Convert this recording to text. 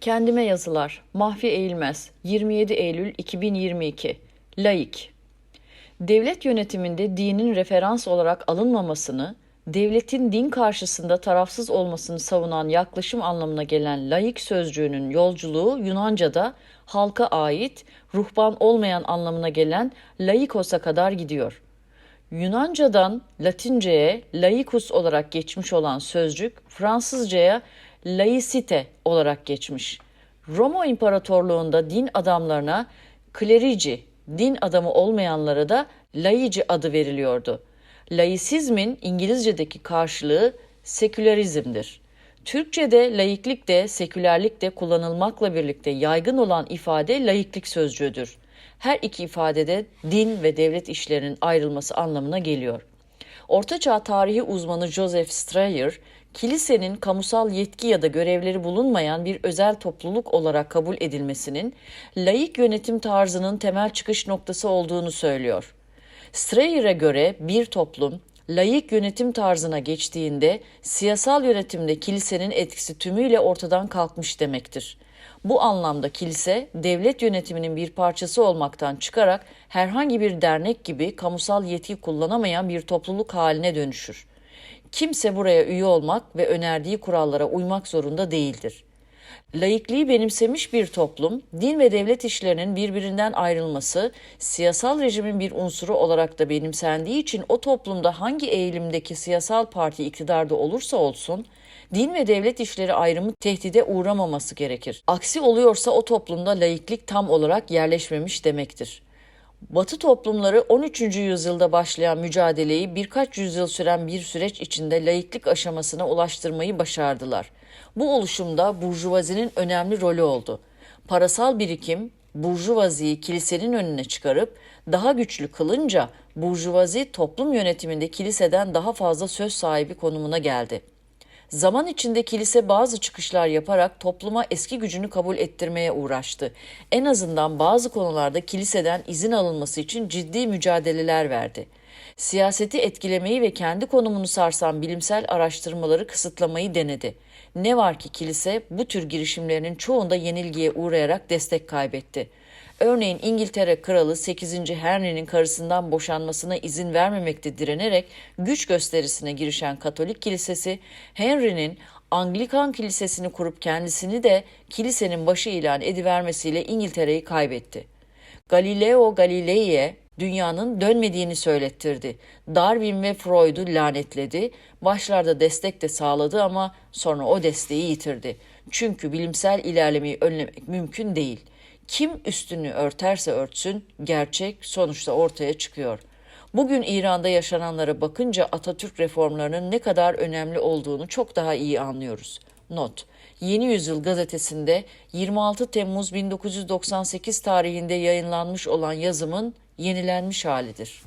Kendime yazılar. Mahfi Eğilmez. 27 Eylül 2022. Laik. Devlet yönetiminde dinin referans olarak alınmamasını, devletin din karşısında tarafsız olmasını savunan yaklaşım anlamına gelen laik sözcüğünün yolculuğu Yunanca'da halka ait, ruhban olmayan anlamına gelen laikos'a kadar gidiyor. Yunanca'dan Latince'ye laikus olarak geçmiş olan sözcük Fransızca'ya laicite olarak geçmiş. Roma İmparatorluğu'nda din adamlarına klerici, din adamı olmayanlara da laici adı veriliyordu. Laisizmin İngilizce'deki karşılığı sekülerizmdir. Türkçe'de laiklik de sekülerlik de kullanılmakla birlikte yaygın olan ifade laiklik sözcüğüdür. Her iki ifadede din ve devlet işlerinin ayrılması anlamına geliyor. Ortaçağ tarihi uzmanı Joseph Strayer, kilisenin kamusal yetki ya da görevleri bulunmayan bir özel topluluk olarak kabul edilmesinin laik yönetim tarzının temel çıkış noktası olduğunu söylüyor. Strayer'e göre bir toplum laik yönetim tarzına geçtiğinde siyasal yönetimde kilisenin etkisi tümüyle ortadan kalkmış demektir. Bu anlamda kilise devlet yönetiminin bir parçası olmaktan çıkarak herhangi bir dernek gibi kamusal yetki kullanamayan bir topluluk haline dönüşür. Kimse buraya üye olmak ve önerdiği kurallara uymak zorunda değildir. Laikliği benimsemiş bir toplum, din ve devlet işlerinin birbirinden ayrılması, siyasal rejimin bir unsuru olarak da benimsendiği için o toplumda hangi eğilimdeki siyasal parti iktidarda olursa olsun, din ve devlet işleri ayrımı tehdide uğramaması gerekir. Aksi oluyorsa o toplumda laiklik tam olarak yerleşmemiş demektir. Batı toplumları 13. yüzyılda başlayan mücadeleyi birkaç yüzyıl süren bir süreç içinde laiklik aşamasına ulaştırmayı başardılar. Bu oluşumda burjuvazinin önemli rolü oldu. Parasal birikim burjuvaziyi kilisenin önüne çıkarıp daha güçlü kılınca burjuvazi toplum yönetiminde kiliseden daha fazla söz sahibi konumuna geldi. Zaman içinde kilise bazı çıkışlar yaparak topluma eski gücünü kabul ettirmeye uğraştı. En azından bazı konularda kiliseden izin alınması için ciddi mücadeleler verdi. Siyaseti etkilemeyi ve kendi konumunu sarsan bilimsel araştırmaları kısıtlamayı denedi. Ne var ki kilise bu tür girişimlerinin çoğunda yenilgiye uğrayarak destek kaybetti. Örneğin İngiltere Kralı 8. Henry'nin karısından boşanmasına izin vermemekte direnerek güç gösterisine girişen Katolik Kilisesi, Henry'nin Anglikan Kilisesini kurup kendisini de kilisenin başı ilan edivermesiyle İngiltere'yi kaybetti. Galileo Galilei'ye dünyanın dönmediğini söylettirdi. Darwin ve Freud'u lanetledi. Başlarda destek de sağladı ama sonra o desteği yitirdi. Çünkü bilimsel ilerlemeyi önlemek mümkün değil. Kim üstünü örterse örtsün gerçek sonuçta ortaya çıkıyor. Bugün İran'da yaşananlara bakınca Atatürk reformlarının ne kadar önemli olduğunu çok daha iyi anlıyoruz. Not Yeni Yüzyıl gazetesinde 26 Temmuz 1998 tarihinde yayınlanmış olan yazımın yenilenmiş halidir.